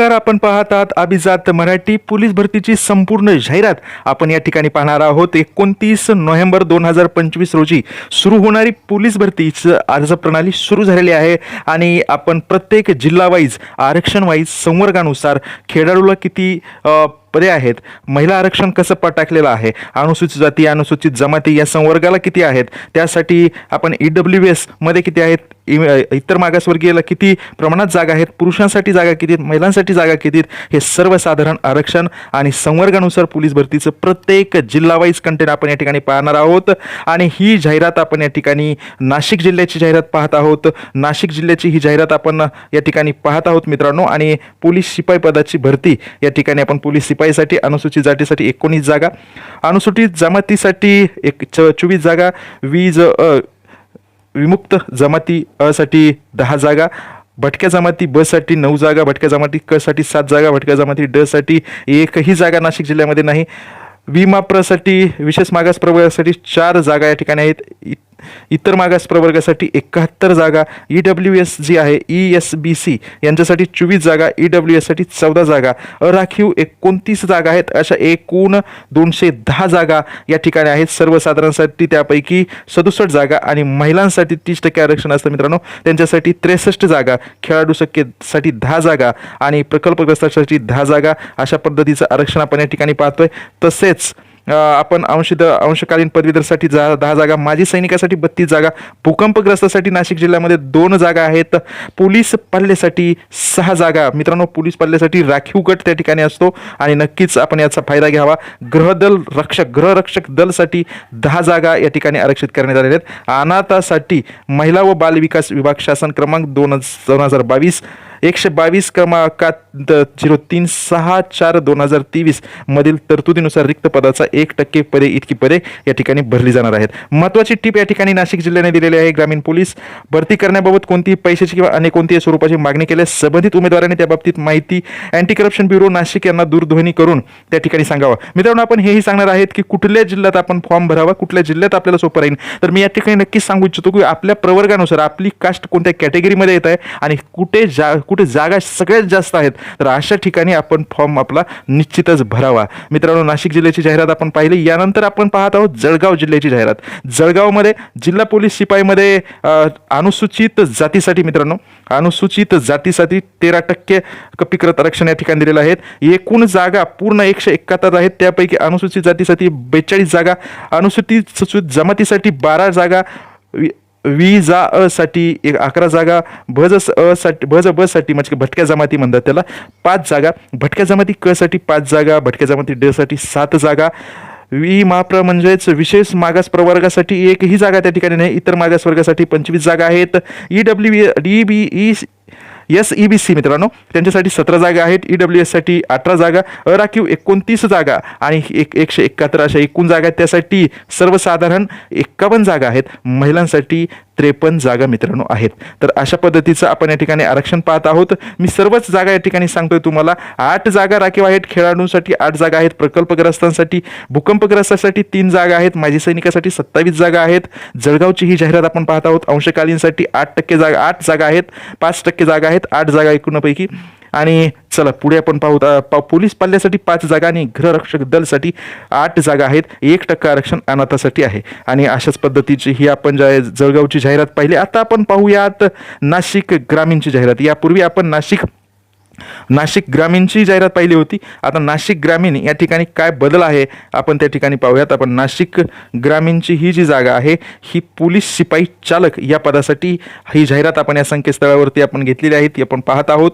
नमस्कार आपण पाहत आहात अभिजात मराठी पोलीस भरतीची संपूर्ण जाहिरात. आपण या ठिकाणी पाहणार आहोत एकोणतीस नोव्हेंबर दोन हजार पंचवीस रोजी सुरू होणारी पोलीस भरतीचं अर्ज प्रणाली सुरू झालेली आहे आणि आपण प्रत्येक जिल्हा वाईज आरक्षण वाईज संवर्गानुसार खेळाडूला किती पर्याय पदे आहेत. महिला आरक्षण कसं प टाकलेलं आहे? अनुसूचित जाती अनुसूचित जमाती या संवर्गाला किती आहेत? त्यासाठी आपण ई डब्ल्यू एसमध्ये किती आहेत? इ- इतर मागासवर्गीयला किती प्रमाणात जागा आहेत? पुरुषांसाठी जागा किती आहेत? महिलांसाठी जागा किती आहेत? हे सर्वसाधारण आरक्षण आणि संवर्गानुसार पोलीस भरतीचं प्रत्येक जिल्हावाईज कंटेंट आपण या ठिकाणी पाहणार आहोत. आणि ही जाहिरात आपण या ठिकाणी नाशिक जिल्ह्याची जाहिरात पाहत आहोत. नाशिक जिल्ह्याची ही जाहिरात आपण या ठिकाणी पाहत आहोत मित्रांनो. आणि पोलीस शिपाई पदाची भरती या ठिकाणी आपण पोलीस शिपाईसाठी अनुसूचित जातीसाठी एकोणीस जागा अनुसूचित जमातीसाठी एक च चोवीस जागा वीज विमुक्त जमाती असाठी दहा जागा भटक्या जमाती बससाठी नऊ जागा भटक्या जमाती क साठी सात जागा भटक्या जमाती ड साठी एकही जागा नाशिक जिल्ह्यामध्ये नाही. विमा प्रसाठी विशेष मागास प्रवर्गासाठी चार जागा या ठिकाणी आहेत. इ- इतर मागास प्रवर्गासाठी एकाहत्तर जागा ई डब्ल्यू एस जी आहे ई एस बी सी यांच्यासाठी चोवीस जागा ई डब्ल्यू एससाठी चौदा जागा. अराखीव एकोणतीस जागा आहेत अशा एकूण दोनशे दहा जागा या ठिकाणी आहेत. सर्वसाधारणसाठी त्यापैकी सदुसष्ट जागा आणि महिलांसाठी तीस टक्के आरक्षण असतं मित्रांनो. त्यांच्यासाठी त्रेसष्ट जागा खेळाडू शक्यसाठी दहा जागा आणि प्रकल्पग्रस्तासाठी दहा जागा. अशा पद्धतीचं आरक्षण आपण या ठिकाणी पाहतोय. तसेच आपण अंशद अंशकालीन पदवीधरसाठी जा दहा जागा माजी सैनिकासाठी बत्तीस जागा भूकंपग्रस्तासाठी नाशिक जिल्ह्यामध्ये दोन जागा आहेत. पोलीस पल्ल्यासाठी सहा जागा. मित्रांनो पोलीस पल्ल्यासाठी राखीव गट त्या ठिकाणी असतो आणि नक्कीच आपण याचा फायदा घ्यावा. ग्रहदल रक्षक ग्रहरक्षक दलसाठी दहा जागा या ठिकाणी आरक्षित करण्यात आलेल्या आहेत. अनाथासाठी महिला व बालविकास विभाग शासन क्रमांक दोन दोन हजार बावीस. एकशे बावीस क्रमांकात झिरो तीन सहा चार दोन हजार तेवीस मधील तरतुदीनुसार रिक्त पदाचा एक टक्के पदे इतकी पदे या ठिकाणी भरली जाणार आहेत. महत्त्वाची टीप या ठिकाणी नाशिक जिल्ह्याने दिलेली आहे. ग्रामीण पोलीस भरती करण्याबाबत कोणतीही पैशाची किंवा अन्य कोणतीही स्वरूपाची मागणी केल्यास संबंधित उमेदवाराने त्या बाबतीत माहिती अँटी करप्शन ब्युरो नाशिक यांना दूरध्वनी करून त्या ठिकाणी सांगावं. मित्रांनो आपण हेही सांगणार आहेत की कुठल्या जिल्ह्यात आपण फॉर्म भरावा कुठल्या जिल्ह्यात आपल्याला सोपं राहील. तर मी या ठिकाणी नक्कीच सांगू इच्छितो की आपल्या प्रवर्गानुसार आपली कास्ट कोणत्या कॅटेगरीमध्ये येत आहे आणि कुठे जा कुठे जागा सगळ्यात जास्त आहेत. तर अशा ठिकाणी आपण फॉर्म आपला निश्चितच भरावा. मित्रांनो नाशिक जिल्ह्याची जाहिरात आपण पाहिली. यानंतर आपण पाहत आहोत जळगाव जिल्ह्याची जाहिरात. जळगावमध्ये जिल्हा पोलीस शिपाईमध्ये अनुसूचित जातीसाठी मित्रांनो अनुसूचित जातीसाठी तेरा टक्के कपिकृत आरक्षण या ठिकाणी दिलेलं आहेत. एकूण जागा पूर्ण एकशे एकाहत्तर आहेत. त्यापैकी अनुसूचित जातीसाठी बेचाळीस जागा अनुसूचित जमातीसाठी बारा जागा वी जा अ साठी एक अकरा जागा भज स- अ साठी भज ब साठी म्हणजे भटक्या जमाती म्हणतात त्याला पाच जागा. भटक्या जमाती क साठी पाच जागा भटक्या जमाती ड साठी सात जागा. वी माप्र म्हणजेच विशेष मागास प्रवर्गासाठी एकही जागा त्या ठिकाणी नाही इतर मागास वर्गासाठी पंचवीस जागा आहेत. E W D B E S E B C मित्रांनो त्यांच्यासाठी सतरा जागा आहेत. ई डब्ल्यू एससाठी अठरा जागा अराखीव एकोणतीस जागा आणि एक एकशे एकाहत्तर अशा एकूण जागा आहेत. त्यासाठी सर्वसाधारण एक्कावन्न जागा आहेत. महिलांसाठी त्रेपन्न जागा मित्रांनो आहेत. तर अशा पद्धतीचं आपण या ठिकाणी आरक्षण पाहत आहोत. मी सर्वच जागा या ठिकाणी सांगतोय तुम्हाला. आठ जागा राखीव आहेत खेळाडूंसाठी आठ जागा आहेत प्रकल्पग्रस्तांसाठी भूकंपग्रस्तासाठी तीन जागा आहेत माजी सैनिकासाठी सत्तावीस जागा आहेत. जळगावची ही जाहिरात आपण पाहत आहोत. अंशकालीनसाठी आठ टक्के जागा आठ जागा आहेत पाच टक्के जागा आहेत आठ जागा एकूणपैकी. आणि चला पुढे आपण पाहू पा- पोलीस पाल्यासाठी पाच जागा आणि गृहरक्षक दलसाठी आठ जागा आहेत. एक टक्का आरक्षण अनाथासाठी आहे. आणि अशाच पद्धतीची ही आपण ज्या जळगावची जाहिरात पाहिली. आता आपण पाहूयात नाशिक ग्रामीणची जाहिरात. यापूर्वी आपण नाशिक नाशिक ग्रामीणची जाहिरात पाहिली होती. आता नाशिक ग्रामीण या ठिकाणी काय बदल आहे? आपण त्या ठिकाणी पाहूयात. आपण नाशिक ग्रामीणची ही जी जागा आहे ही पोलीस शिपाई चालक या पदासाठी ही जाहिरात आपण या संकेतस्थळावरती आपण घेतलेली आहे. ती आपण पाहत आहोत.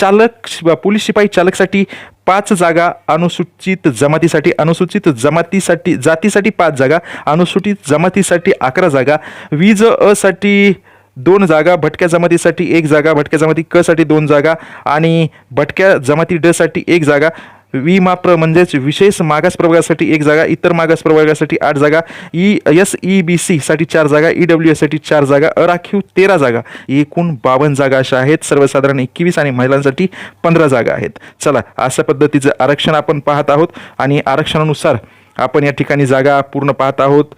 चालक पोलीस शिपाई चालकसाठी पाच जागा अनुसूचित जमातीसाठी अनुसूचित जमातीसाठी जातीसाठी पाच जागा अनुसूचित जमातीसाठी अकरा जागा. वीज असाठी दोन जागा भटक्या जमातीसाठी एक जागा भटक्या जमाती क साठी दोन जागा आणि भटक्या जमाती ड साठी एक जागा. वी माप्र म्हणजेच विशेष मागास प्रवर्गासाठी एक जागा इतर मागास प्रवर्गासाठी आठ जागा. E S E B C साठी चार जागा ई डब्ल्यू एससाठी चार जागा अराखीव तेरा जागा. एकूण बावन्न जागा अशा आहेत. सर्वसाधारण एकवीस आणि महिलांसाठी पंधरा जागा आहेत. चला अशा पद्धतीचं आरक्षण आपण पाहत आहोत आणि आरक्षणानुसार आपण या ठिकाणी जागा पूर्ण पाहत आहोत.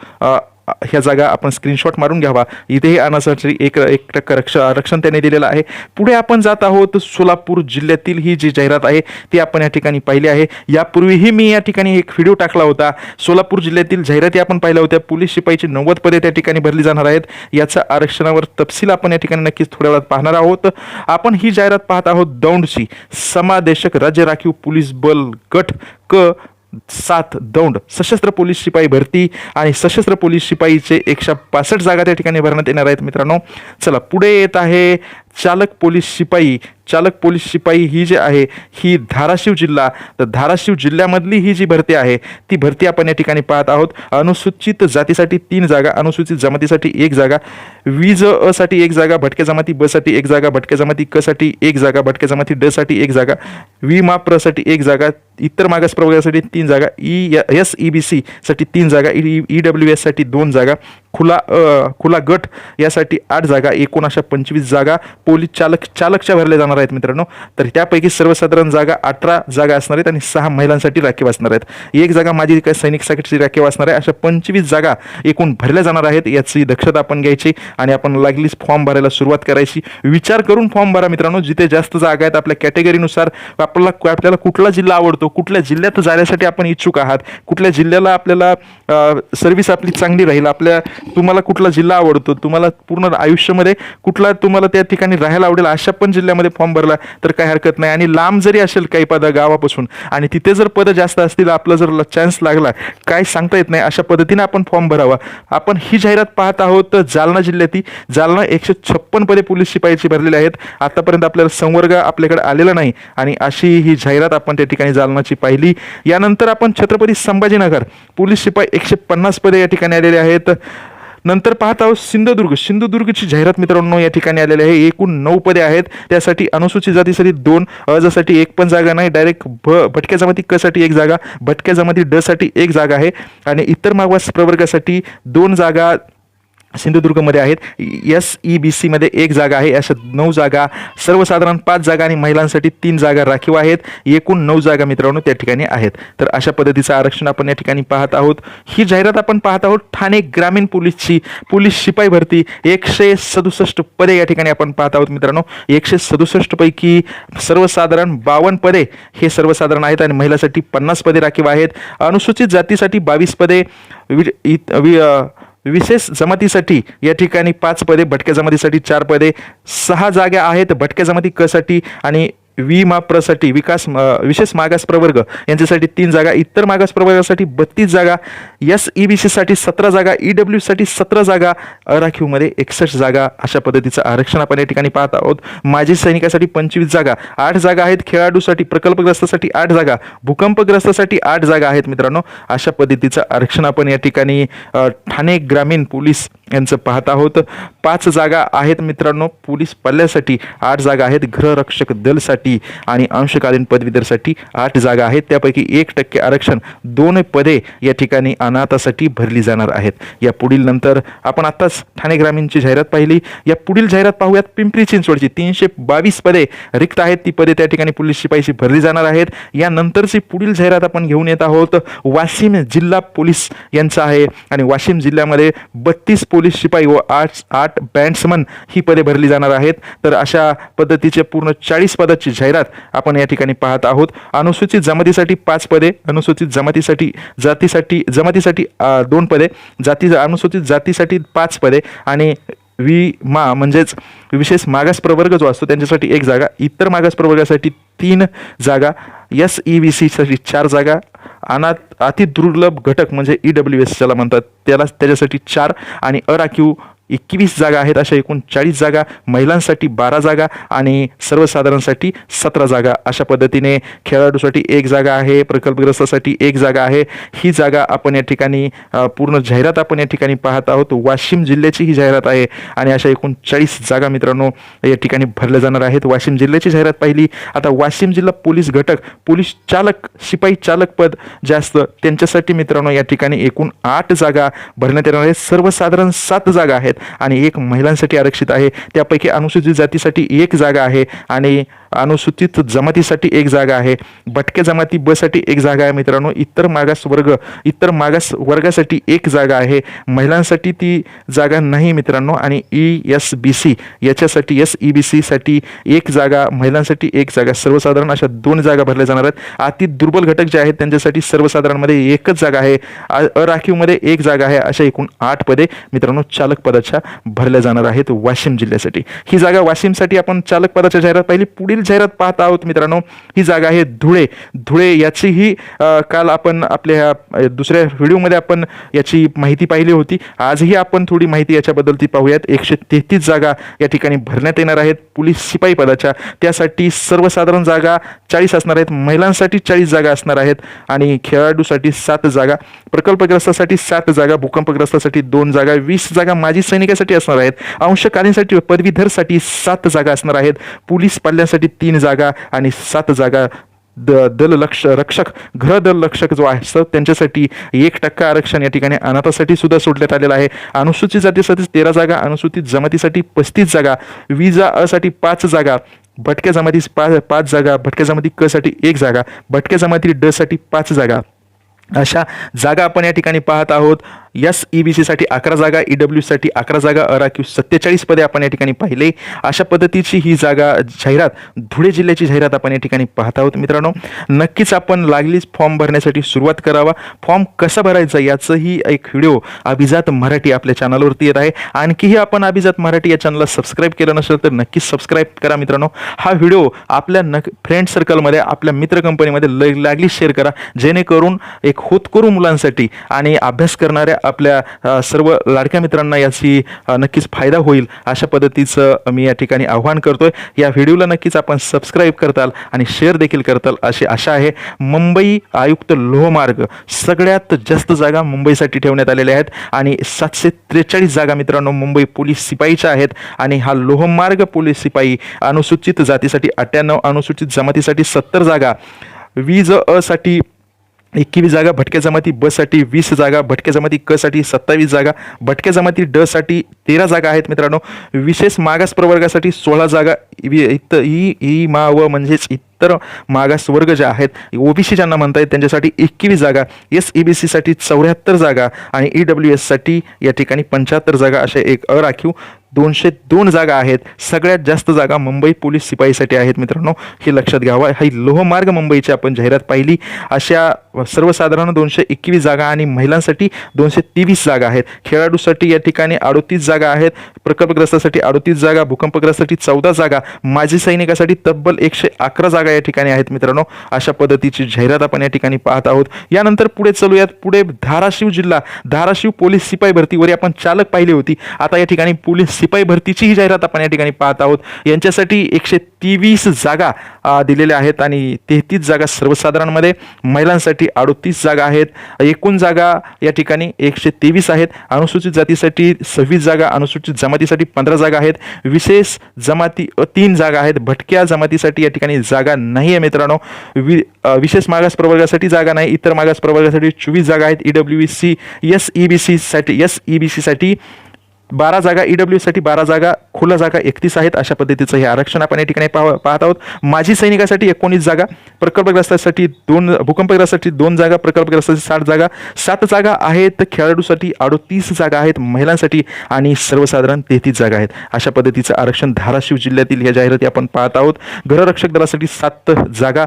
ह्या जागा आपण स्क्रीनशॉट मारून घ्यावा. इथेही आणण्यासाठी एक एक टक्का रक्ष आरक्षण त्याने दिलेलं आहे. पुढे आपण जात आहोत सोलापूर जिल्ह्यातील ही जी जाहिरात आहे ती आपण या ठिकाणी पाहिली आहे. यापूर्वीही मी या ठिकाणी एक व्हिडिओ टाकला होता. सोलापूर जिल्ह्यातील जाहिराती आपण पाहिल्या होत्या. पोलीस शिपाईची नव्वद पदे त्या ठिकाणी भरली जाणार आहेत. याचा आरक्षणावर तपशील आपण या ठिकाणी नक्कीच थोड्या वेळात पाहणार आहोत. आपण ही जाहिरात पाहत आहोत दौंडची. समादेशक राज्य राखीव पोलीस बल गट क सात दौंड सशस्त्र पोलीस शिपाई भरती आणि सशस्त्र पोलीस शिपाईचे एकशे पासष्ट जागा त्या ठिकाणी भरण्यात येणार आहेत मित्रांनो. चला पुढे येत आहे चालक पोलीस शिपाई चालक पोलीस शिपाई ही जी आहे ही धाराशिव जिल्हा. तर धाराशिव जिल्ह्यामधली ही जी भरती आहे ती भरती आपण या ठिकाणी पाहत आहोत. अनुसूचित जातीसाठी तीन जागा अनुसूचित जमातीसाठी एक जागा वीज असाठी एक जागा भटक्या जमाती ब साठी एक जागा भटक्या जमाती क साठी एक जागा भटक्या जमाती ड साठी एक जागा वी साठी एक जागा इतर मागास प्रवर्गासाठी तीन जागा E S E B C साठी तीन जागा ई डब्ल्यू एससाठी दोन जागा खुला खुला गट यासाठी आठ जागा एकूण अशा पंचवीस जागा पोलीस चालक चालकच्या भरल्या जाणार आहेत मित्रांनो. तर त्यापैकी सर्वसाधारण जागा अठरा जागा असणार आहेत आणि सहा महिलांसाठी राखीव असणार आहेत. एक जागा माझी काय सैनिकसाठी राखीव असणार आहे. अशा पंचवीस जागा एकूण भरल्या जाणार आहेत. याची दक्षता आपण घ्यायची आणि आपण लागलीच फॉर्म भरायला सुरुवात करायची. विचार करून फॉर्म भरा मित्रांनो. जिथे जास्त जागा आहेत आपल्या कॅटेगरीनुसार आपल्याला आपल्याला कुठला जिल्हा आवडतो कुठल्या जिल्ह्यात जाण्यासाठी आपण इच्छुक आहात कुठल्या जिल्ह्याला आपल्याला सर्व्हिस आपली चांगली राहील आपल्या तुम्हाला कुठला जिल्हा आवडतो तुम्हाला पूर्ण आयुष्यामध्ये कुठला तुम्हाला त्या ठिकाणी राहायला आवडेल अशा पण जिल्ह्यामध्ये फॉर्म भरला तर काही हरकत नाही. आणि लांब जरी असेल काही पदं गावापासून आणि तिथे जर पदं जास्त असतील आपला जर चान्स लागला काय सांगता येत नाही. अशा पद्धतीने आपण फॉर्म भरावा. आपण ही जाहिरात पाहत आहोत तर जालना जिल्ह्यातील जालना एकशे छप्पन पदे पोलीस शिपाईची भरलेली आहेत. आतापर्यंत आपल्याला संवर्ग आपल्याकडे आलेला नाही. आणि अशी ही जाहिरात आपण त्या ठिकाणी जालनाची पाहिली. यानंतर आपण छत्रपती संभाजीनगर पोलीस शिपाई एकशे पन्नास पदे या ठिकाणी आलेले आहेत. नंतर पाहत आहोत सिंधुदुर्ग. सिंधुदुर्गची जाहिरात मित्रांनो या ठिकाणी आलेली आहे. एकूण नऊ पदे आहेत. त्यासाठी अनुसूचित जातीसाठी दोन अजासाठी एक पण जागा नाही. डायरेक्ट भ भटक्या जमाती क साठी एक जागा भटक्या जमाती ड साठी एक जागा आहे. आणि इतर मागास प्रवर्गासाठी दोन जागा सिंधुदुर्गमध्ये आहेत. एस ई बी सीमध्ये एक जागा आहे. अशा नऊ जागा सर्वसाधारण पाच जागा आणि महिलांसाठी तीन जागा राखीव आहेत. एकूण नऊ जागा मित्रांनो त्या ठिकाणी आहेत. तर अशा पद्धतीचं आरक्षण आपण या ठिकाणी पाहत आहोत. ही जाहिरात आपण पाहत आहोत. ठाणे ग्रामीण पोलीसची पोलीस शिपाई भरती. एकशे सदुसष्ट पदे या ठिकाणी आपण पाहत आहोत मित्रांनो. एकशे सदुसष्ट पैकी सर्वसाधारण बावन्न पदे हे सर्वसाधारण आहेत आणि महिलांसाठी पन्नास पदे राखीव आहेत. अनुसूचित जातीसाठी बावीस पदे. वि वि- विशेष जमातीसाठी या ठिकाणी पाच पदे भटक्या जमातीसाठी चार पदे सहा जागा आहेत. भटक्या जमाती कसाठी आणि वी मा विकास विशेष मागास प्रवर्ग यांच्यासाठी तीन जागा इतर मागास प्रवर्गासाठी बत्तीस जागा एस ई बी सीसाठी सतरा जागा ई डब्ल्यूसाठी सतरा जागा अराखीवमध्ये एकसष्ट जागा अशा पद्धतीचं आरक्षण आपण या ठिकाणी पाहत आहोत. माजी सैनिकासाठी पंचवीस जागा आठ जागा आहेत. खेळाडूसाठी प्रकल्पग्रस्तासाठी आठ जागा भूकंपग्रस्तासाठी आठ जागा आहेत मित्रांनो. अशा पद्धतीचं आरक्षण आपण या ठिकाणी ठाणे ग्रामीण पोलीस यांचं पाहत आहोत. पाच जागा आहेत मित्रांनो पोलीस पल्ल्यासाठी आठ जागा आहेत गृहरक्षक दलसाठी आणि अंशकालीन पदवीधरसाठी आठ जागा आहेत. त्यापैकी एक टक्के आरक्षण दोन पदे या ठिकाणी अनाथासाठी भरली जाणार आहेत. या पुढील नंतर आपण आत्ताच ठाणे ग्रामीणची जाहिरात पाहिली. या पुढील जाहिरात पाहूयात पिंपरी चिंचवडची तीनशे बावीस पदे रिक्त आहेत. ती पदे त्या ठिकाणी पोलीस शिपाईशी भरली जाणार आहेत. यानंतरची पुढील जाहिरात आपण घेऊन येत आहोत. वाशिम जिल्हा पोलीस यांचं आहे आणि वाशिम जिल्ह्यामध्ये बत्तीस पोलीस शिपाई व आठ आठ बँड्समन ही पदे भरली जाणार आहेत. तर अशा पद्धतीचे पूर्ण चाळीस पदाची जाहिरात आपण या ठिकाणी पाहत आहोत. अनुसूचित जमातीसाठी पाच पदे अनुसूचित जमातीसाठी जातीसाठी जमातीसाठी दोन पदे जाती अनुसूचित जातीसाठी पाच पदे आणि वी मा म्हणजेच विशेष मागास प्रवर्ग जो असतो त्यांच्यासाठी एक जागा इतर मागास प्रवर्गासाठी तीन जागा एस ई व्ही सीसाठी चार जागा अनात अति दुर्लभ घटक म्हणजे ई डब्ल्यू एस ज्याला म्हणतात त्याला त्याच्यासाठी चार आणि अराखीव एकवीस जागा आहेत अशा एकूण चाळीस जागा महिलांसाठी बारा जागा आणि सर्वसाधारणसाठी सतरा जागा. अशा पद्धतीने खेळाडूसाठी एक जागा आहे प्रकल्पग्रस्तासाठी एक जागा आहे. ही जागा आपण या ठिकाणी पूर्ण जाहिरात आपण या ठिकाणी पाहत आहोत. वाशिम जिल्ह्याची ही जाहिरात आहे आणि अशा एकूण चाळीस जागा मित्रांनो या ठिकाणी भरल्या जाणार आहेत. वाशिम जिल्ह्याची जाहिरात पाहिली. आता वाशिम जिल्हा पोलीस घटक पोलीस चालक शिपाई चालक पद जास्त त्यांच्यासाठी मित्रांनो या ठिकाणी एकूण आठ जागा भरण्यात येणार आहेत. सर्वसाधारण सात जागा आहेत. आणि एक महिलांसाठी आरक्षित आहे. त्यापैकी अनुसूचित जातीसाठी एक जागा आहे. आणि अनुसूचित जमातीसाठी एक जागा आहे. भटक्या जमाती ब साठी एक जागा आहे मित्रांनो. इतर मागास वर्ग इतर मागास वर्गासाठी एक जागा आहे. महिलांसाठी ती जागा नाही मित्रांनो. आणि ई एस बी सी याच्यासाठी एस ई बी सीसाठी एक जागा महिलांसाठी एक जागा. सर्वसाधारण अशा दोन जागा भरल्या जाणार आहेत. अति दुर्बल घटक जे आहेत त्यांच्यासाठी सर्वसाधारणमध्ये एकच जागा आहे. अराखीवमध्ये एक जागा आहे अशा एकूण आठ पदे मित्रांनो चालक पदाच्या भरल्या जाणार आहेत वाशिम जिल्ह्यासाठी. ही जागा वाशिमसाठी आपण चालक पदाच्या जाहिरात पाहिली. पुढील जाहिरात पाहत आहोत मित्रांनो ही जागा आहे धुळे. धुळे याचीही काल आपण आपल्या ह्या, दुसऱ्या व्हिडिओमध्ये आपण याची माहिती पाहिली होती. आजही आपण थोडी माहिती याच्याबद्दल ती पाहूयात. एकशे तेहतीस जागा या ठिकाणी भरण्यात येणार आहेत. पोलीस शिपाई पदाच्या त्यासाठी सर्वसाधारण जागा चाळीस असणार आहेत. महिलांसाठी चाळीस जागा असणार आहेत आणि खेळाडूसाठी सात जागा. प्रकल्पग्रस्तासाठी सात जागा भूकंपग्रस्तासाठी दोन जागा वीस जागा माजी सैनिकासाठी असणार आहेत. अंशकालीनसाठी पदवीधरसाठी सात जागा असणार आहेत. पोलीस पाल्यांसाठी तीन जागा आणि सात जागा द दल लक्ष रक्षक ग्रह दल रक्षक जो आहे सर त्यांच्यासाठी एक टक्का आरक्षण या ठिकाणी अनाथासाठी सुद्धा सोडण्यात आलेलं आहे. अनुसूचित जातीसाठी तेरा जागा अनुसूचित जमातीसाठी पस्तीस जागा विजा असाठी पाच जागा भटक्या जमाती पाच पाच जागा भटक्या जमाती क साठी एक जागा भटक्या जमाती ड साठी पाच जागा. अशा जागा आपण या ठिकाणी पाहत आहोत. एस ई बी सीसाठी अकरा जागा ई डब्ल्यू साठी अकरा जागा अराक्यू सत्तेचाळीस पदे आपण या ठिकाणी पाहिले. अशा पद्धतीची ही जागा जाहिरात धुळे जिल्ह्याची जाहिरात आपण या ठिकाणी पाहत आहोत मित्रांनो. नक्कीच आपण लागलीच फॉर्म भरण्यासाठी सुरुवात करावा. फॉर्म कसा भरायचा याचंही एक व्हिडिओ अभिजात मराठी आपल्या चॅनलवरती येत आहे. आणखीही आपण अभिजात मराठी या चॅनलला सबस्क्राईब केलं नसेल तर नक्कीच सबस्क्राईब करा मित्रांनो. हा व्हिडिओ आपल्या नक फ्रेंड सर्कलमध्ये आपल्या मित्र कंपनीमध्ये ल लागलीच शेअर करा. जेणेकरून एक होतकरू मुलांसाठी आणि अभ्यास करणाऱ्या आपल्या सर्व लाडक्या मित्रांना याची नक्कीच फायदा होईल अशा पद्धतीचं मी या ठिकाणी आव्हान करतोय. या व्हिडिओला नक्कीच आपण सबस्क्राईब करताल आणि शेअर देखील करताल अशी आशा आहे. मुंबई आयुक्त लोहमार्ग सगळ्यात जास्त जागा मुंबईसाठी ठेवण्यात आलेल्या आहेत आणि सातशे त्रेचाळीस जागा मित्रांनो मुंबई पोलीस शिपाईच्या आहेत आणि हा लोहमार्ग पोलीस शिपाई अनुसूचित जातीसाठी अठ्ठ्याण्णव अनुसूचित जमातीसाठी सत्तर जागा. वीज अ साठी एकवीस जागा भटक्या जमाती ब साठी वीस जागा भटक्या जमाती क साठी सत्तावीस जागा भटक्या जमाती ड साठी तेरा जागा आहेत मित्रांनो. विशेष मागास प्रवर्गासाठी सोळा जागा वि- इत ई ई मा व म्हणजेच इतर मागास वर्ग जे आहेत ओबीसी ज्यांना म्हणता येईल त्यांच्यासाठी एकवीस जागा एस ई बी सीसाठी चौऱ्याहत्तर जागा आणि ई डब्ल्यू एससाठी या ठिकाणी पंच्याहत्तर जागा अशा एक अराखीव दोनशे दोन जागा आहेत. सगळ्यात जास्त जागा मुंबई पोलीस शिपाईसाठी आहेत मित्रांनो. हे लक्षात घ्यावा. ही लोहमार्ग मुंबईची आपण जाहिरात पाहिली. अशा सर्वसाधारण दोनशे एकवीस जागा आणि महिलांसाठी दोनशे तेवीस जागा आहेत. खेळाडूसाठी या ठिकाणी अडोतीस जागा आहेत. प्रकल्पग्रस्तासाठी अडोतीस जागा भूकंपग्रस्तासाठी चौदा जागा माजी सैनिकासाठी तब्बल एकशे अकरा जागा या ठिकाणी आहेत मित्रांनो. अशा पद्धतीची जाहिरात आपण या ठिकाणी पाहत आहोत. यानंतर पुढे चलूयात. पुढे धाराशिव जिल्हा. धाराशिव पोलीस शिपाई भरतीवर आपण चालक पाहिली होती. आता या ठिकाणी पोलीस शिपाई भरतीची ही जाहिरात आपण या ठिकाणी पाहत आहोत. यांच्यासाठी एकशे तेवीस जागा दिलेल्या आहेत आणि तेहतीस जागा सर्वसाधारणमध्ये. महिलांसाठी अडोतीस जागा आहेत. एकूण जागा या ठिकाणी एकशे तेवीस आहेत. अनुसूचित जातीसाठी सव्वीस जागा अनुसूचित जमातीसाठी पंधरा जागा आहेत. विशेष जमाती तीन जागा आहेत. भटक्या जमातीसाठी या ठिकाणी जागा नाही आहे मित्रांनो. वि विशेष मागास प्रवर्गासाठी जागा नाही. इतर मागास प्रवर्गासाठी चोवीस जागा आहेत. E W C S E B सीसाठी एस ई बी सीसाठी बारा जागा ई डब्ल्यूसाठी बारा जागा खुला जागा एकतीस आहेत. अशा पद्धतीचं हे आरक्षण आपण या ठिकाणी पाह पाहत आहोत. माजी सैनिकासाठी एकोणीस जागा प्रकल्पग्रस्तासाठी दोन भूकंपग्रस्तासाठी दोन जागा प्रकल्पग्रस्तासाठी साठ जागा. सात जागा आहेत खेळाडूसाठी अडोतीस जागा आहेत महिलांसाठी आणि सर्वसाधारण तेहतीस जागा आहेत. अशा पद्धतीचं आरक्षण धाराशिव जिल्ह्यातील या जाहिराती आपण पाहत आहोत. घररक्षक दलासाठी सात जागा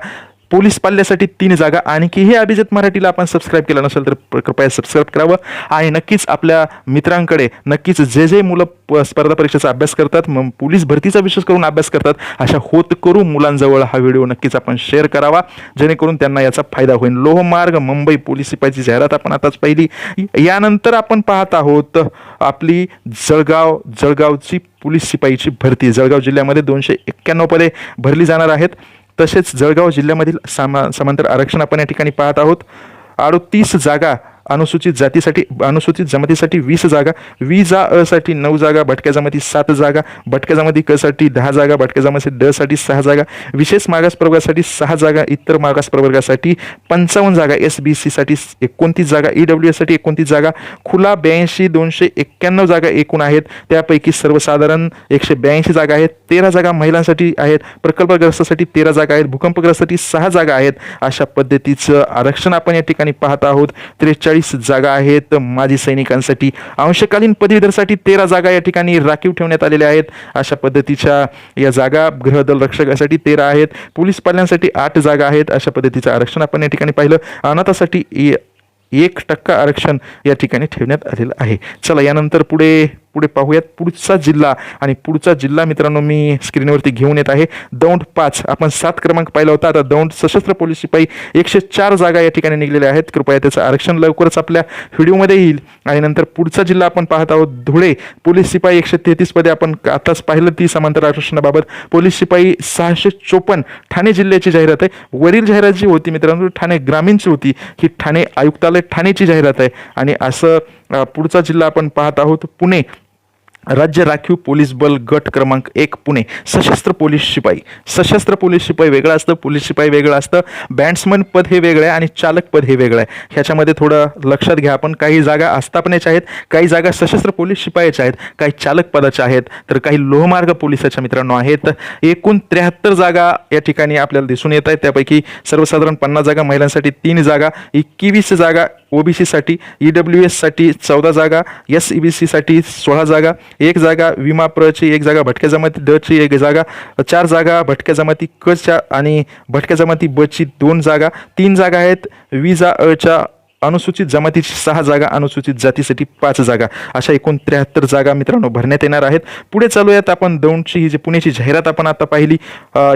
पोलीस पाल्यासाठी तीन जागा आणखी हे अभिजित मराठीला आपण सबस्क्राईब केलं नसेल तर कृपया सबस्क्राईब करावं. आणि नक्कीच आपल्या मित्रांकडे नक्कीच जे जे मुलं प- स्पर्धा परीक्षेचा अभ्यास करतात मग पोलीस भरतीचा विशेष करून अभ्यास करतात अशा होतकरू मुलांजवळ हा व्हिडिओ नक्कीच आपण शेअर करावा. जेणेकरून त्यांना याचा फायदा होईल. लोहमार्ग मुंबई पोलीस शिपाईची जाहिरात आपण आताच पाहिली. यानंतर आपण पाहत आहोत आपली जळगाव जळगावची पोलीस शिपाईची भरती. जळगाव जिल्ह्यामध्ये दोनशे एक्क्याण्णव पदे भरली जाणार आहेत. तसेच जळगाव जिल्ह्यामधील सामा समांतर आरक्षण आपण या ठिकाणी पाहत आहोत. अडतीस जागा अनुसूचित जातीसाठी अनुसूचित जमातीसाठी वीस जागा विजा असाठी नऊ जागा भटक्या जमाती सात जागा भटक्या जमाती क साठी दहा जागा भटक्या जमाती ड साठी सहा जागा विशेष मागास प्रवर्गासाठी सहा जागा इतर मागास प्रवर्गासाठी पंचावन्न जागा एस बी सी साठी एकोणतीस जागा ई डब्ल्यू एससाठी एकोणतीस जागा खुला ब्याऐंशी दोनशे एक्क्याण्णव जागा एकूण आहेत. त्यापैकी सर्वसाधारण एकशे ब्याऐंशी जागा आहेत. तेरा जागा महिलांसाठी आहेत. प्रकल्पग्रस्तासाठी तेरा जागा आहेत. भूकंपग्रस्तासाठी सहा जागा आहेत. अशा पद्धतीचं आरक्षण आपण या ठिकाणी पाहत आहोत. त्रेचाळीस जागा आहेत. माजी सैनिकांसाठी अंशकालीन पदवीधरसाठी तेरा जागा या ठिकाणी राखीव ठेवण्यात आलेल्या आहेत. अशा पद्धतीच्या या जागा गृहदल रक्षकासाठी तेरा आहेत. पोलीस पाल्यांसाठी आठ जागा आहेत. अशा पद्धतीचं आरक्षण आपण या ठिकाणी पाहिलं. अनाथासाठी एक टक्का आरक्षण या ठिकाणी ठेवण्यात आलेलं आहे. चला यानंतर पुढे पुढे पाहूयात. पुढचा जिल्हा आणि पुढचा जिल्हा मित्रांनो मी स्क्रीनवरती घेऊन येत आहे. दौंड पाच. आपण सात क्रमांक पाहिला होता. आता दौंड सशस्त्र पोलीस शिपाई एकशे चार जागा या ठिकाणी निघलेल्या आहेत. कृपया त्याचं आरक्षण लवकरच आपल्या व्हिडिओमध्ये येईल. आणि नंतर पुढचा जिल्हा आपण पाहत आहोत. धुळे. पोलीस शिपाई एकशे तेहतीस पदे. आपण आताच पाहिलं ती समांतर आरक्षणाबाबत. पोलीस शिपाई सहाशे चोपन्न. ठाणे जिल्ह्याची जाहिरात आहे. वरील जाहिरात जी होती मित्रांनो ठाणे ग्रामीणची होती. ही ठाणे आयुक्तालय ठाणेची जाहिरात आहे. आणि असं पुढचा जिल्हा आपण पाहत आहोत. पुणे. राज्य राखीव पोलीस बल गट क्रमांक एक पुणे. सशस्त्र पोलीस शिपाई. सशस्त्र पोलीस शिपाई वेगळं असतं पोलीस शिपाई वेगळं असतं. बँड्समन पद हे वेगळं आहे आणि चालक पद हे वेगळं आहे. ह्याच्यामध्ये थोडं लक्षात घ्या आपण. काही जागा आस्थापनेच्या आहेत काही जागा सशस्त्र पोलीस शिपायाच्या आहेत काही चालक पदाच्या आहेत. तर काही लोहमार्ग पोलिसाच्या मित्रांनो आहेत. एकूण त्र्याहत्तर जागा या ठिकाणी आपल्याला दिसून येत आहेत. त्यापैकी सर्वसाधारण पन्नास जागा महिलांसाठी तीन जागा एकवीस जागा ओबीसीसाठी ई डब्ल्यू एससाठी चौदा जागा एस ई बी सीसाठी सोळा जागा एक जागा विमा प्रची एक जागा भटक्या जमाती डची एक जागा चार जागा भटक्या जमाती कच्या आणि भटक्या जमाती बची दोन जागा. तीन जागा आहेत विजा अच्या अनुसूचित जमातीची सहा जागा अनुसूचित जातीसाठी पाच जागा. अशा एकूण त्र्याहत्तर जागा मित्रांनो भरण्यात येणार आहेत. पुढे चालूयात आपण दौंडची ही जी पुण्याची जाहिरात आपण आता पाहिली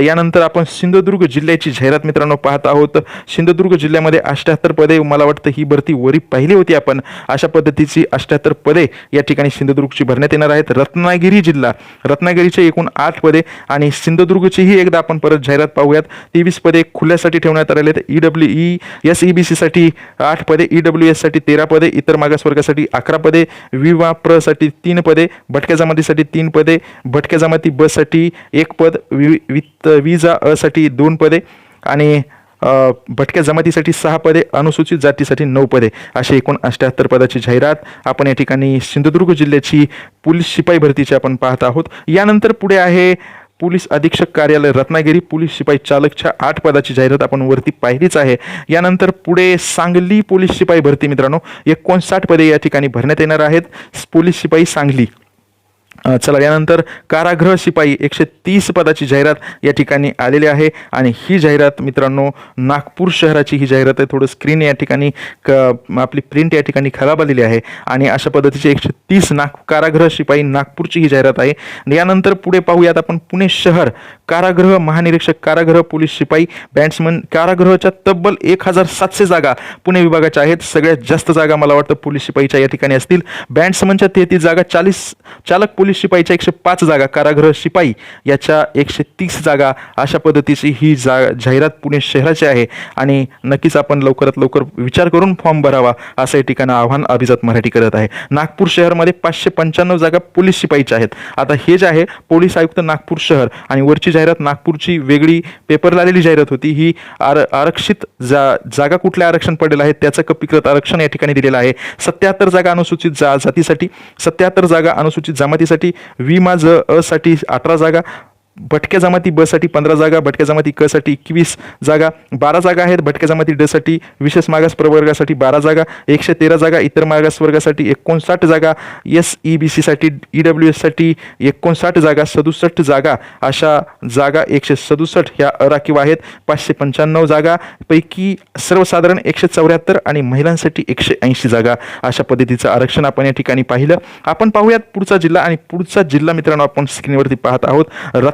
यानंतर आपण सिंधुदुर्ग जिल्ह्याची जाहिरात मित्रांनो पाहत आहोत. सिंधुदुर्ग जिल्ह्यामध्ये अष्ट्याहत्तर पदे मला वाटतं ही भरती वरी पाहिली होती आपण. अशा पद्धतीची अष्ट्याहत्तर पदे या ठिकाणी सिंधुदुर्गची भरण्यात येणार आहेत. रत्नागिरी जिल्हा रत्नागिरीचे एकूण आठ पदे आणि सिंधुदुर्गचीही एकदा आपण परत जाहिरात पाहूयात. तेवीस पदे खुल्यासाठी ठेवण्यात आलेले आहेत. E W E S E B सीसाठी आठ पदे ई डब्ल्यू एससाठी तेरा पदे इतर मागासवर्गासाठी अकरा पदे विवा प्रसाठी तीन पदे भटक्या जमातीसाठी तीन पदे भटक्या जमाती बससाठी एक पद वि वित्त विजा असाठी दोन पदे आणि भटक्या जमातीसाठी सहा पदे अनुसूचित जातीसाठी नऊ पदे अशी एकूण अष्ट्याहत्तर पदाची जाहिरात आपण या ठिकाणी सिंधुदुर्ग जिल्ह्याची पोलीस शिपाई भरतीची आपण पाहत आहोत. यानंतर पुढे आहे पोलीस अधीक्षक कार्यालय रत्नागिरी पोलीस शिपाई चालकच्या आठ पदाची जाहिरात आपण वरती पाहिलीच आहे. यानंतर पुढे सांगली पोलीस शिपाई भरती मित्रांनो एकोणसाठ पदे या ठिकाणी भरण्यात येणार आहेत. पोलीस शिपाई सांगली. चला यानंतर कारागृह शिपाई एकशे तीस पदाची जाहिरात या ठिकाणी आलेली आहे. आणि ही जाहिरात मित्रांनो नागपूर शहराची ही जाहिरात आहे. थोडं स्क्रीन या ठिकाणी क आपली प्रिंट या ठिकाणी खराब आलेली आहे. आणि अशा पद्धतीचे एकशे तीस नाग कारागृह शिपाई नागपूरची ही जाहिरात आहे. यानंतर पुढे पाहूयात आपण पुणे शहर. कारागृह महानिरीक्षक कारागृह पोलीस शिपाई बॅट्समन कारागृहाच्या तब्बल एक हजार सातशे जागा पुणे विभागाच्या आहेत. सगळ्यात जास्त जागा मला वाटतं पोलीस शिपाईच्या या ठिकाणी असतील. बॅट्समनच्या तेहतीस जागा चाळीस चालक पोलीस शिपाईच्या एकशे पाच जागा कारागृह शिपाई याच्या एकशे तीस जागा अशा पद्धतीची ही जा जाहिरात पुणे शहराची आहे. आणि नक्कीच आपण लवकरात लवकर विचार करून फॉर्म भरावा असं या ठिकाणी आव्हान अभिजात मराठी करत आहे. नागपूर शहरमध्ये पाचशे पंच्याण्णव जागा पोलीस शिपाईच्या आहेत. आता हे जे आहे पोलीस आयुक्त नागपूर शहर आणि वरची जाहिरात नागपूरची वेगळी पेपरला आलेली जाहिरात होती. ही आर आरक्षित जा जागा कुठल्या आरक्षण पडलेलं आहे त्याचं कपिकृत आरक्षण या ठिकाणी दिलेलं आहे. सत्याहत्तर जागा अनुसूचित जा जातीसाठी सत्याहत्तर जागा अनुसूचित जमातीसाठी वि माझं साठी अठरा जागा भटक्या जमाती ब साठी पंधरा जागा भटक्या जमाती क साठी एकवीस जागा बारा जागा आहेत भटक्या जमाती ड साठी विशेष मागास प्रवर्गासाठी बारा जागा एकशे तेरा जागा इतर मागास वर्गासाठी एकोणसाठ जागा एस ई बी सीसाठी ई डब्ल्यू एससाठी एकोणसाठ जागा सदुसष्ट जागा अशा जागा एकशे सदुसष्ट ह्या अराखीव आहेत. पाचशे पंच्याण्णव जागा पैकी सर्वसाधारण एकशे चौऱ्याहत्तर आणि महिलांसाठी एकशे ऐंशी जागा. अशा पद्धतीचं आरक्षण आपण या ठिकाणी पाहिलं. आपण पाहूयात पुढचा जिल्हा आणि पुढचा जिल्हा मित्रांनो आपण स्क्रीनवरती पाहत आहोत.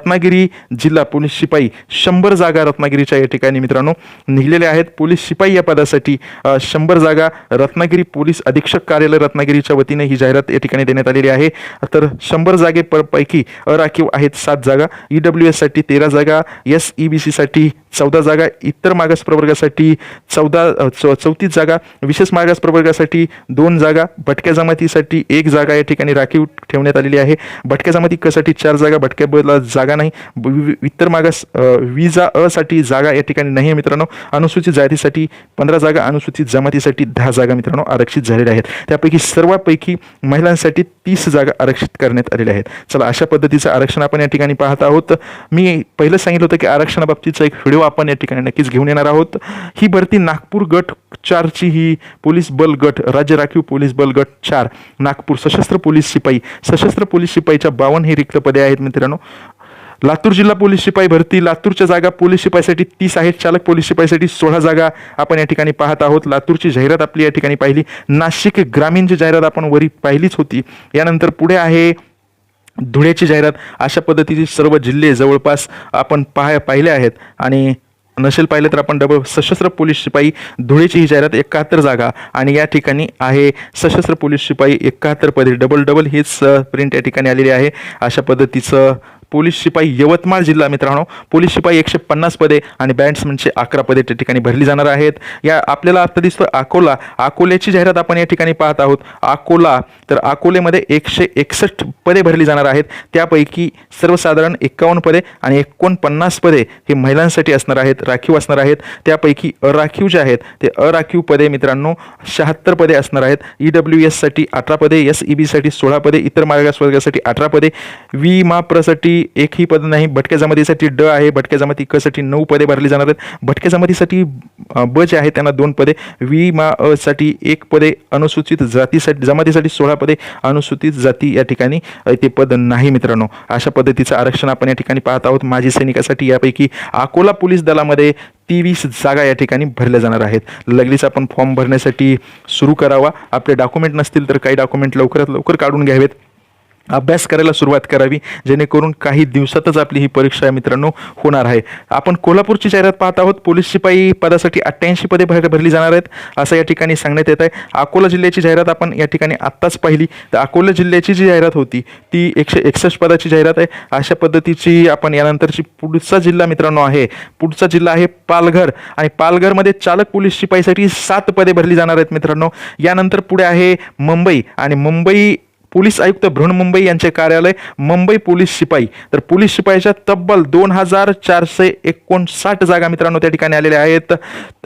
रत्नागिरी जिल्हा पोलीस शिपाई शंभर जागा रत्नागिरीच्या या ठिकाणी मित्रांनो निघलेल्या आहेत. पोलीस शिपाई या पदासाठी शंभर जागा रत्नागिरी पोलीस अधीक्षक कार्यालय रत्नागिरीच्या वतीने ही जाहिरात या ठिकाणी देण्यात आलेली आहे. तर शंभर जागे पैकी अराखीव आहेत सात जागा. ई डब्ल्यू एससाठी तेरा जागा. एस ई बी सीसाठी चौदा जागा इतर मागास प्रवर्गासाठी चौदा चौ चौतीस जागा विशेष मागास प्रवर्गासाठी दोन जागा भटक्या जमातीसाठी एक जागा या ठिकाणी राखीव ठेवण्यात आलेली आहे. भटक्या जमाती कसाठी चार जागा भटक्या बला जागा नाही. वि- इतर मागास विजा अ साठी जागा या ठिकाणी नाही आहे मित्रांनो. अनुसूचित जातीसाठी पंधरा जागा अनुसूचित जमातीसाठी दहा जागा मित्रांनो आरक्षित झालेल्या आहेत. त्यापैकी सर्वांपैकी महिलांसाठी तीस जागा आरक्षित करण्यात आलेल्या आहेत. चला अशा पद्धतीचं आरक्षण आपण या ठिकाणी पाहत आहोत. मी पहिलं सांगितलं होतं की आरक्षणाबाबतीचा एक व्हिडिओ आपण या ठिकाणी नक्कीच घेऊन येणार आहोत. ही भरती नागपूर गट चारची ही पोलीस बल गट राज्य राखीव पोलीस बल गट चार नागपूर सशस्त्र पोलीस शिपाई सशस्त्र पोलीस शिपाईच्या बावन्न हे रिक्त पदे आहेत मित्रांनो. लातूर जिल्हा पोलीस शिपाई भरती लातूरच्या जागा पोलीस शिपाईसाठी तीस आहेत चालक पोलीस शिपाईसाठी सोळा जागा आपण या ठिकाणी पाहत आहोत. लातूरची जाहिरात आपली या ठिकाणी पाहिली. नाशिक ग्रामीणची जाहिरात आपण वरी पाहिलीच होती यानंतर पुढे आहे धुळ्याची जाहिरात अशा पद्धतीचे सर्व जिल्हे जवळपास आपण पाह पाहिले आहेत. आणि नसेल पाहिलं तर आपण डबल सशस्त्र पोलीस शिपाई धुळेची ही जाहिरात एकाहत्तर जागा आणि या ठिकाणी आहे सशस्त्र पोलीस शिपाई एकाहत्तर पदे. डबल डबल हीच प्रिंट या ठिकाणी आलेली आहे. अशा पद्धतीचं पोलीस शिपाई यवतमाळ जिल्हा मित्रांनो पोलीस शिपाई एकशे पन्नास पदे आणि बँड्समनचे अकरा पदे त्या ठिकाणी भरली जाणार आहेत. या आपल्याला आता दिसतो अकोला. अकोल्याची जाहिरात आपण या ठिकाणी पाहत आहोत. अकोला तर अकोलेमध्ये एकशे एकसष्ट पदे भरली जाणार आहेत. त्यापैकी सर्वसाधारण एकावन्न पदे आणि एकोणपन्नास पदे हे महिलांसाठी असणार आहेत राखीव असणार आहेत. त्यापैकी अराखीव जे आहेत ते अराखीव पदे मित्रांनो शहात्तर पदे असणार आहेत. ई डब्ल्यू एससाठी अठरा पदे एस ई बीसाठी सोळा पदे इतर मार्गासवर्गासाठी अठरा पदे वी जमातीसाठी एकही पद नाही. भटक्या जमातीसाठी ड आहे. भटक्या जमाती कसाठी नऊ पदे भरली जाणार आहेत. भटक्या जमातीसाठी ब जे आहे त्यांना दोन पदे. वी मा अ साठी एक पदे अनुसूचित जातीसाठी जमातीसाठी सोळा पदे अनुसूचित जाती या ठिकाणी ते पद नाही मित्रांनो. अशा पद्धतीचं आरक्षण आपण या ठिकाणी पाहत आहोत. माजी सैनिकासाठी यापैकी अकोला पोलीस दलामध्ये तेवीस जागा या ठिकाणी भरल्या जाणार आहेत. लगेच आपण फॉर्म भरण्यासाठी सुरू करावा. आपले डॉक्युमेंट नसतील तर काही डॉक्युमेंट लवकरात लवकर काढून घ्यावेत. अभ्यास करायला सुरुवात करावी जेणेकरून काही दिवसातच आपली ही परीक्षा मित्रांनो होणार आहे. आपण कोल्हापूरची जाहिरात पाहत आहोत पोलीस शिपाई पदासाठी अठ्ठ्याऐंशी पदे भर भरली जाणार आहेत असं या ठिकाणी सांगण्यात येत आहे. अकोला जिल्ह्याची जाहिरात आपण या ठिकाणी आत्ताच पाहिली. तर अकोला जिल्ह्याची जी जाहिरात होती ती एकशे एकसष्ट पदाची जाहिरात आहे. अशा पद्धतीची आपण यानंतरची पुढचा जिल्हा मित्रांनो आहे. पुढचा जिल्हा आहे पालघर आणि पालघरमध्ये चालक पोलीस शिपाईसाठी सात पदे भरली जाणार आहेत मित्रांनो. यानंतर पुढे आहे मुंबई आणि मुंबई पोलीस आयुक्त बृहन्मुंबई यांचे कार्यालय मुंबई पोलीस शिपाई. तर पोलीस शिपाईच्या तब्बल दोन हजार चारशे एकोणसाठ जागा मित्रांनो त्या ठिकाणी आलेल्या आहेत.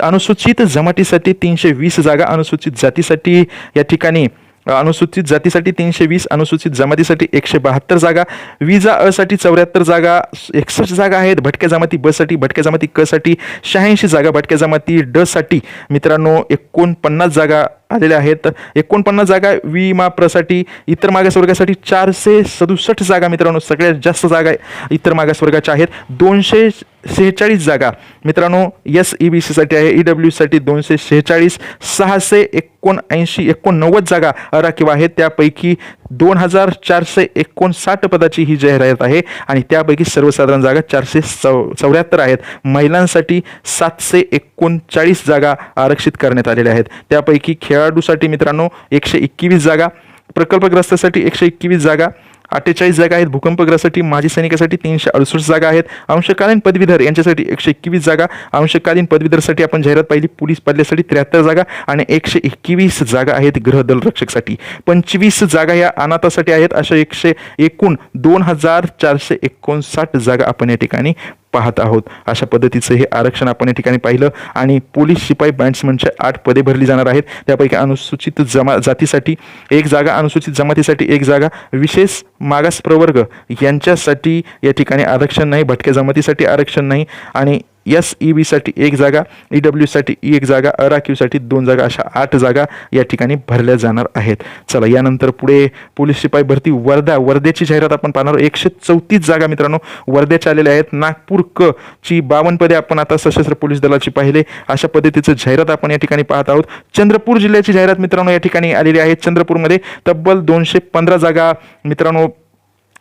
अनुसूचित जमातीसाठी तीनशे वीस जागा अनुसूचित जातीसाठी या ठिकाणी अनुसूचित जातीसाठी तीनशे वीस अनुसूचित जमातीसाठी एकशे बहात्तर जागा विजा असाठी चौऱ्याहत्तर जागा एकसष्ट जागा आहेत. भटक्या जमाती ब साठी भटक्या जमाती क साठी शहाऐंशी जागा भटक्या जमाती ड साठी मित्रांनो एकोणपन्नास जागा आलेल्या आहेत. एकोणपन्नास जागा विमाप्रसाठी इतर मागासवर्गासाठी चारशे सदुसष्ट जागा मित्रांनो सगळ्यात जास्त जागा इतर मागासवर्गाच्या आहेत. दोनशे शेहेचाळीस जागा मित्रांनो एस ई बी सीसाठी आहे ई डब्ल्यूसाठी दोनशे शेहेचाळीस सहाशे एकोणऐंशी एकोणनव्वद जागा राखीव आहेत. त्यापैकी दोन हजार चारशे एकोणसाठ पदाची ही जाहिरात आहे आणि त्यापैकी सर्वसाधारण जागा चारशे चौ चौऱ्याहत्तर आहेत. महिलांसाठी सातशे एक एकोणचाळीस जागा आरक्षित करण्यात आलेल्या आहेत. त्यापैकी खेळाडूसाठी मित्रांनो एकशे एकवीस जागा प्रकल्पग्रस्तासाठी एकशे एकवीस जागा अठ्ठेचाळीस जागा आहेत. भूकंपग्रस्तासाठी माजी सैनिकासाठी तीनशे अडुसष्ट जागा आहेत. अंशकालीन पदवीधर यांच्यासाठी एकशे एकवीस जागा अंशकालीन पदवीधरसाठी आपण जाहिरात पाहिली पोलीस पदल्यासाठी त्र्याहत्तर जागा आणि एकशे एकवीस जागा आहेत गृहदल रक्षकसाठी पंचवीस जागा या अनाथासाठी आहेत. अशा एकशे एकूण दोन हजार चारशे एकोणसाठ जागा आपण या ठिकाणी पाहत आहोत. अशा पद्धतीचं हे आरक्षण आपण या ठिकाणी पाहिलं आणि पोलीस शिपाई बँड्समनच्या आठ पदे भरली जाणार आहेत. त्यापैकी अनुसूचित जमा जातीसाठी एक जागा अनुसूचित जमातीसाठी एक जागा विशेष मागास प्रवर्ग यांच्यासाठी या ठिकाणी आरक्षण नाही भटक्या जमातीसाठी आरक्षण नाही आणि एस ई बीसाठी एक जागा ई डब्ल्यूसाठी एक जागा अराखीवसाठी दोन जागा अशा आठ जागा या ठिकाणी भरल्या जाणार आहेत. चला यानंतर पुढे पोलीस शिपाई भरती वर्धा वर्ध्याची जाहिरात आपण पाहणार आहोत. एकशे चौतीस जागा मित्रांनो वर्ध्याच्या आलेल्या आहेत. नागपूर क ची बावन्न पदे आपण आता सशस्त्र पोलीस दलाची पाहिले. अशा पद्धतीचं जाहिरात आपण या ठिकाणी पाहत आहोत. चंद्रपूर जिल्ह्याची जाहिरात मित्रांनो या ठिकाणी आलेली आहे. चंद्रपूरमध्ये तब्बल दोनशे पंधरा जागा मित्रांनो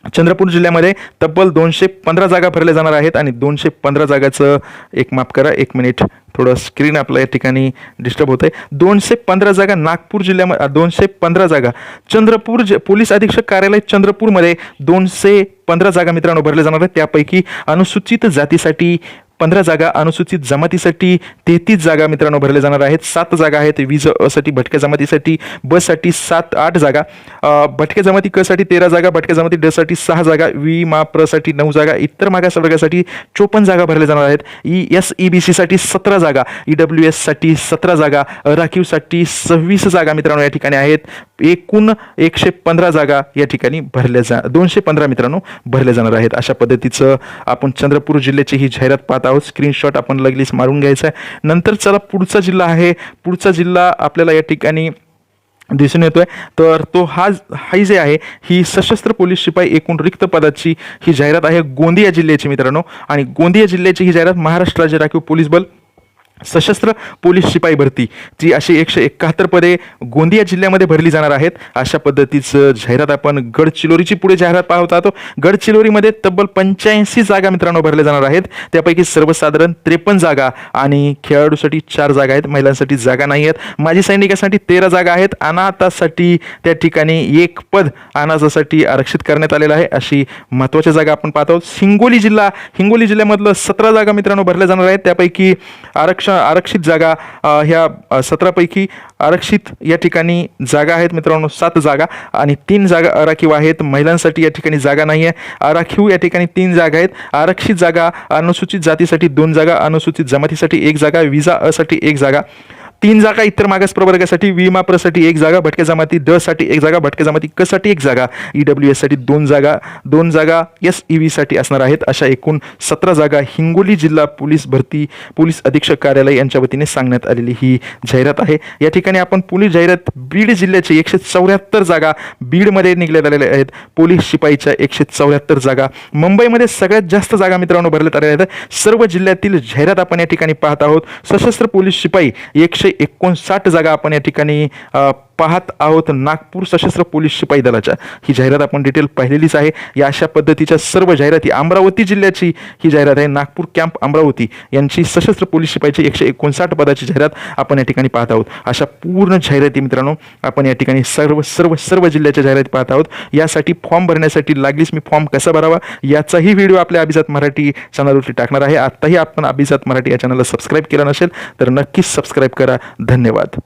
चंद्रपूर जिल्ह्यामध्ये तब्बल दोनशे पंधरा जागा भरल्या जाणार आहेत आणि दोनशे पंधरा जागाचं एक माफ करा एक मिनिट. थोडं स्क्रीन आपलं या ठिकाणी डिस्टर्ब होतं आहे दोनशे पंधरा जागा नागपूर जिल्ह्यामध्ये दोनशे पंधरा जागा. चंद्रपूर ज पोलीस अधीक्षक कार्यालय चंद्रपूरमध्ये दोनशे पंधरा जागा मित्रांनो भरल्या जाणार आहेत. त्यापैकी अनुसूचित जातीसाठी पंधरा जागा अनुसूचित जमातीसाठी तेहतीस जागा मित्रांनो भरल्या जाणार आहेत. सात जागा आहेत वीज असाठी भटक्या जमातीसाठी बससाठी सात आठ जागा. भटक्या जमाती क साठी तेरा जागा भटक्या जमाती ड साठी सहा जागा वी मा प्रसाठी नऊ जागा इतर मागास वर्गासाठी चोपन्न जागा भरल्या जाणार आहेत. ई एस ई बी सीसाठी सतरा जागा ई डब्ल्यू एससाठी सतरा जागा राखीवसाठी सव्वीस जागा मित्रांनो या ठिकाणी आहेत. एकूण एकशे पंधरा जागा या ठिकाणी भरल्या जा दोनशे पंधरा मित्रांनो भरल्या जाणार आहेत. अशा पद्धतीचं आपण चंद्रपूर जिल्ह्याची ही जाहिरात पाहत आहोत. स्क्रीनशॉट आपण लगेच मारून घ्यायचा आहे. नंतर चला पुढचा जिल्हा आहे. पुढचा जिल्हा आपल्याला या ठिकाणी दिसून येतोय. तर तो हा ही जे आहे ही सशस्त्र पोलीस शिपाई एकूण रिक्त पदाची ही जाहिरात आहे गोंदिया जिल्ह्याची मित्रांनो. आणि गोंदिया जिल्ह्याची ही जाहिरात महाराष्ट्र राज्य राखीव पोलीस बल सशस्त्र पोलीस शिपाई भरती जी अशी एकशे एकाहत्तर पदे गोंदिया जिल्ह्यामध्ये भरली जाणार आहेत. अशा पद्धतीचं जाहिरात आपण गडचिरोलीची पुढे जाहिरात पाहत आहोत गडचिरोलीमध्ये तब्बल पंच्याऐंशी जागा मित्रांनो भरल्या जाणार आहेत. त्यापैकी सर्वसाधारण त्रेपन्न जागा आणि खेळाडूसाठी चार जागा आहेत. महिलांसाठी जागा नाही आहेत. माजी सैनिकासाठी तेरा जागा आहेत. अनाथासाठी त्या ठिकाणी एक पद अनाथासाठी आरक्षित करण्यात आलेलं आहे. अशी महत्त्वाच्या जागा आपण पाहत आहोत. हिंगोली जिल्हा हिंगोली जिल्ह्यामधलं सतरा जागा मित्रांनो भरल्या जाणार आहेत. त्यापैकी आरक्षण आरक्षित जागा ह्या सतरापैकी आरक्षित या ठिकाणी जागा आहेत. मित्रांनो सात जागा आणि तीन जागा राखीव आहेत. महिलांसाठी या ठिकाणी जागा नाही आहे राखीव या ठिकाणी तीन जागा आहेत. आरक्षित जागा अनुसूचित जातीसाठी दोन जागा अनुसूचित जमातीसाठी एक जागा विजा असाठी एक जागा. तीन जागा इतर मागास प्रवर्गासाठी विमा प्रसाठी एक जागा भटक्या जमाती द साठी एक जागा भटक्या जमाती क साठी एक जागा ई डब्ल्यू एस दोन जागा दोन जागा एस ई व्ही साठी असणार आहेत. अशा एकूण सतरा जागा हिंगोली जिल्हा पोलीस भरती पोलीस अधीक्षक कार्यालय यांच्या वतीने सांगण्यात आलेली ही जाहिरात आहे. या ठिकाणी आपण पोलीस जाहिरात बीड जिल्ह्याची एकशे चौऱ्याहत्तर जागा बीडमध्ये निघण्यात आलेल्या आहेत. पोलीस शिपाईच्या एकशे चौऱ्याहत्तर जागा. मुंबईमध्ये सगळ्यात जास्त जागा मित्रांनो भरण्यात आलेल्या आहेत. सर्व जिल्ह्यातील जाहिरात आपण या ठिकाणी पाहत आहोत. सशस्त्र पोलीस शिपाई एकशे एकोणसाठ जागा आपण या ठिकाणी पाहत आहोत नागपूर सशस्त्र पोलीस शिपाई दलाच्या. ही जाहिरात आपण डिटेल पाहिलेलीच आहे. या अशा पद्धतीच्या सर्व जाहिराती अमरावती जिल्ह्याची. ही जाहिरात आहे नागपूर कॅम्प अमरावती. यांची सशस्त्र पोलीस शिपाईची एकशे एकोणसाठ पदाची जाहिरात आपण या ठिकाणी पाहत आहोत. अशा पूर्ण जाहिराती मित्रांनो आपण या ठिकाणी सर्व सर्व सर्व जिल्ह्याच्या जाहिराती पाहत आहोत. यासाठी फॉर्म भरण्यासाठी लागलीच मी फॉर्म कसा भरावा? याचाही व्हिडिओ आपल्या अभिजात मराठी चॅनलवरती टाकणार आहे. आत्ताही आपण अभिजात मराठी या चॅनलला सबस्क्राईब केला नसेल तर नक्कीच सबस्क्राईब करा. धन्यवाद.